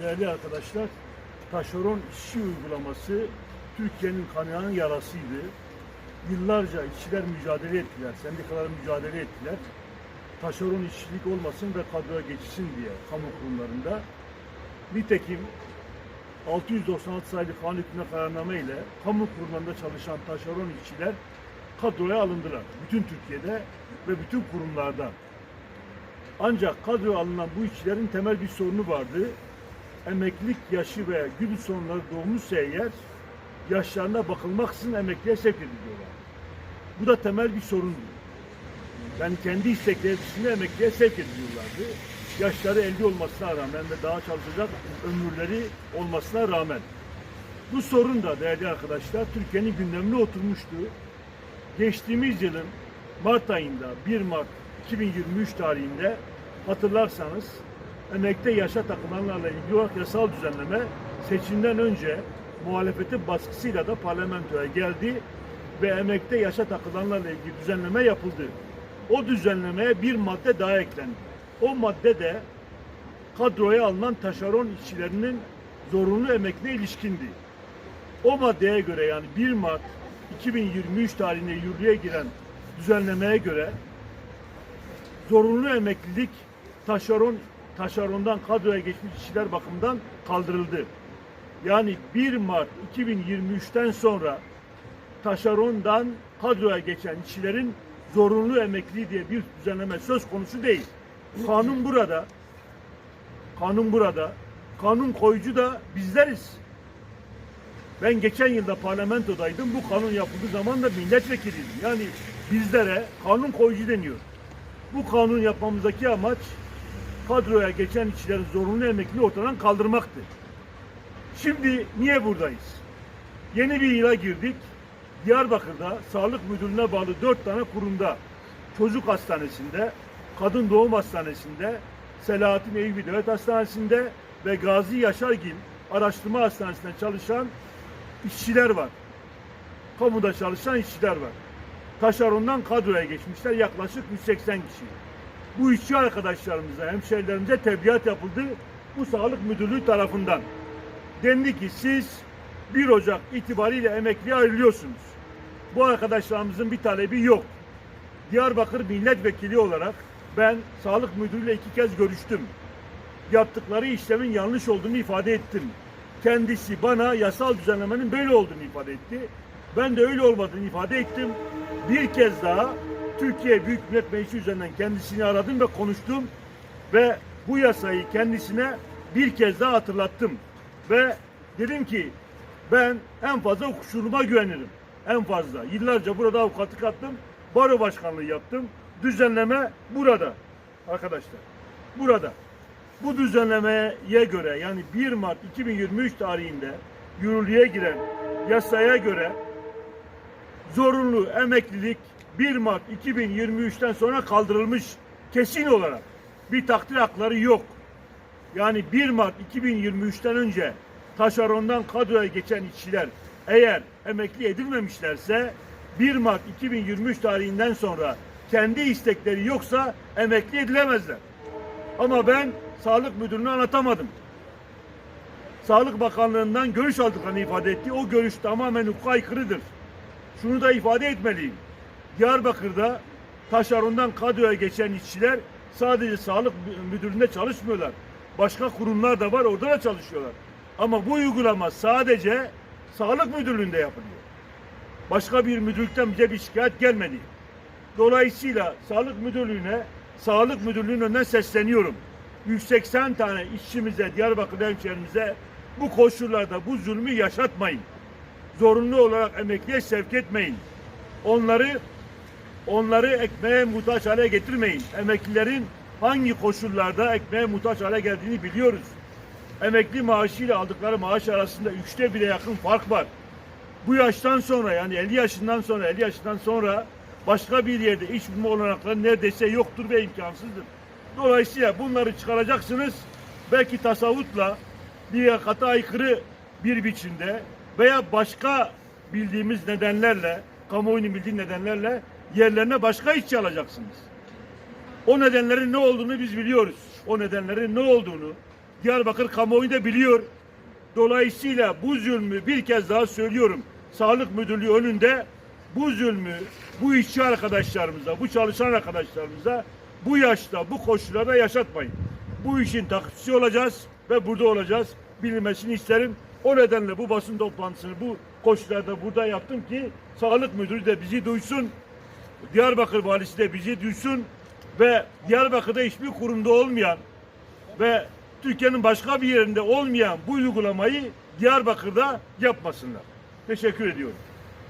Değerli arkadaşlar, taşeron işçi uygulaması Türkiye'nin kanayan yarasıydı. Yıllarca işçiler mücadele ettiler, sendikalar mücadele ettiler. Taşeron işçilik olmasın ve kadroya geçsin diye kamu kurumlarında. Nitekim 696 sayılı kanun hükmüne kararname ile kamu kurumlarında çalışan taşeron işçiler kadroya alındılar. Bütün Türkiye'de ve bütün kurumlarda. Ancak kadroya alınan bu işçilerin temel bir sorunu vardı. Emeklilik yaşı ve gün sonları doğmuşsa eğer yaşlarına bakılmaksızın emekliye sevk ediliyorlar. Bu da temel bir sorundu. Yani kendi istekleri dışında emekliye sevk ediliyorlardı. Yaşları 50 olmasına rağmen ve daha çalışacak ömürleri olmasına rağmen. Bu sorun da değerli arkadaşlar Türkiye'nin gündemine oturmuştu. Geçtiğimiz yılın Mart ayında 1 Mart 2023 tarihinde hatırlarsanız emekte yaşa takılanlarla ilgili olarak yasal düzenleme seçimden önce muhalefetin baskısıyla da parlamentoya geldi ve emekte yaşa takılanlarla ilgili düzenleme yapıldı. O düzenlemeye bir madde daha eklendi. O madde de kadroya alınan taşeron işçilerinin zorunlu emekliye ilişkindi. O maddeye göre yani 1 Mart 2023 tarihinde yürürlüğe giren düzenlemeye göre zorunlu emeklilik taşeron taşerondan kadroya geçmiş işçiler bakımından kaldırıldı. Yani 1 Mart 2023'ten sonra taşerondan kadroya geçen işçilerin zorunlu emekli diye bir düzenleme söz konusu değil. Kanun burada. Kanun burada. Kanun koyucu da bizleriz. Ben geçen yılda parlamentodaydım. Bu kanun yapıldığı zaman da milletvekiliydim. Yani bizlere kanun koyucu deniyor. Bu kanun yapmamızdaki amaç kadroya geçen işçilerin zorunlu emekli ortadan kaldırmaktır. Şimdi niye buradayız? Yeni bir yıla girdik. Diyarbakır'da sağlık müdürlüğüne bağlı dört tane kurumda çocuk hastanesinde, kadın doğum hastanesinde, Selahattin Eyüp Devlet Hastanesi'nde ve Gazi Yaşargil Araştırma Hastanesi'nde çalışan işçiler var. Kamuda çalışan işçiler var. Taşerondan kadroya geçmişler yaklaşık 180 kişi. Bu işçi arkadaşlarımıza, hemşehrilerimize tebligat yapıldı bu sağlık müdürlüğü tarafından. Dendi ki siz 1 Ocak itibariyle emekliye ayrılıyorsunuz. Bu arkadaşlarımızın bir talebi yok. Diyarbakır milletvekili olarak ben sağlık müdürüyle iki kez görüştüm. Yaptıkları işlemin yanlış olduğunu ifade ettim. Kendisi bana yasal düzenlemenin böyle olduğunu ifade etti. Ben de öyle olmadığını ifade ettim. Bir kez daha Türkiye Büyük Millet Meclisi üzerinden kendisini aradım ve konuştum. Ve bu yasayı kendisine bir kez daha hatırlattım. Ve dedim ki ben en fazla hukukçuluğuma güvenirim. En fazla. Yıllarca burada avukatlık yaptım. Baro başkanlığı yaptım. Düzenleme burada. Arkadaşlar. Burada. Bu düzenlemeye göre yani 1 Mart 2023 tarihinde yürürlüğe giren yasaya göre zorunlu emeklilik 1 Mart 2023'ten sonra kaldırılmış kesin olarak. Bir takdir hakları yok. Yani 1 Mart 2023'ten önce taşerondan kadroya geçen işçiler eğer emekli edilmemişlerse 1 Mart 2023 tarihinden sonra kendi istekleri yoksa emekli edilemezler. Ama ben sağlık müdürüne anlatamadım. Sağlık Bakanlığı'ndan görüş aldıklarını ifade etti. O görüş tamamen hukuka aykırıdır. Şunu da ifade etmeliyim. Diyarbakır'da taşerondan kadroya geçen işçiler sadece sağlık müdürlüğünde çalışmıyorlar. Başka kurumlar da var orada da çalışıyorlar. Ama bu uygulama sadece sağlık müdürlüğünde yapılıyor. Başka bir müdürlükten bize bir şikayet gelmedi. Dolayısıyla sağlık müdürlüğüne, sağlık müdürlüğünün önünden sesleniyorum. 180 tane işçimize, Diyarbakır hemşehrimize bu koşullarda bu zulmü yaşatmayın. Zorunlu olarak emekliye sevk etmeyin. Onları onları ekmeğe muhtaç hale getirmeyin. Emeklilerin hangi koşullarda ekmeğe muhtaç hale geldiğini biliyoruz. Emekli maaşıyla aldıkları maaş arasında üçte bire yakın fark var. Bu yaştan sonra yani 50 yaşından sonra 50 yaşından sonra başka bir yerde iş bulma olanakları neredeyse yoktur ve imkansızdır. Dolayısıyla bunları çıkaracaksınız. Belki tasavvutla liyakata aykırı bir biçimde veya başka bildiğimiz nedenlerle, kamuoyunun bildiği nedenlerle yerlerine başka işçi alacaksınız. O nedenlerin ne olduğunu biz biliyoruz. O nedenlerin ne olduğunu Diyarbakır kamuoyu da biliyor. Dolayısıyla bu zulmü bir kez daha söylüyorum. Sağlık Müdürlüğü önünde bu zulmü bu işçi arkadaşlarımıza, bu çalışan arkadaşlarımıza bu yaşta, bu koşullarda yaşatmayın. Bu işin takipçisi olacağız ve burada olacağız. Bilinmesini isterim. O nedenle bu basın toplantısını bu koşullarda burada yaptım ki Sağlık Müdürü de bizi duysun. Diyarbakır Valisi de bizi duysun ve Diyarbakır'da hiçbir kurumda olmayan ve Türkiye'nin başka bir yerinde olmayan bu uygulamayı Diyarbakır'da yapmasınlar. Teşekkür ediyorum.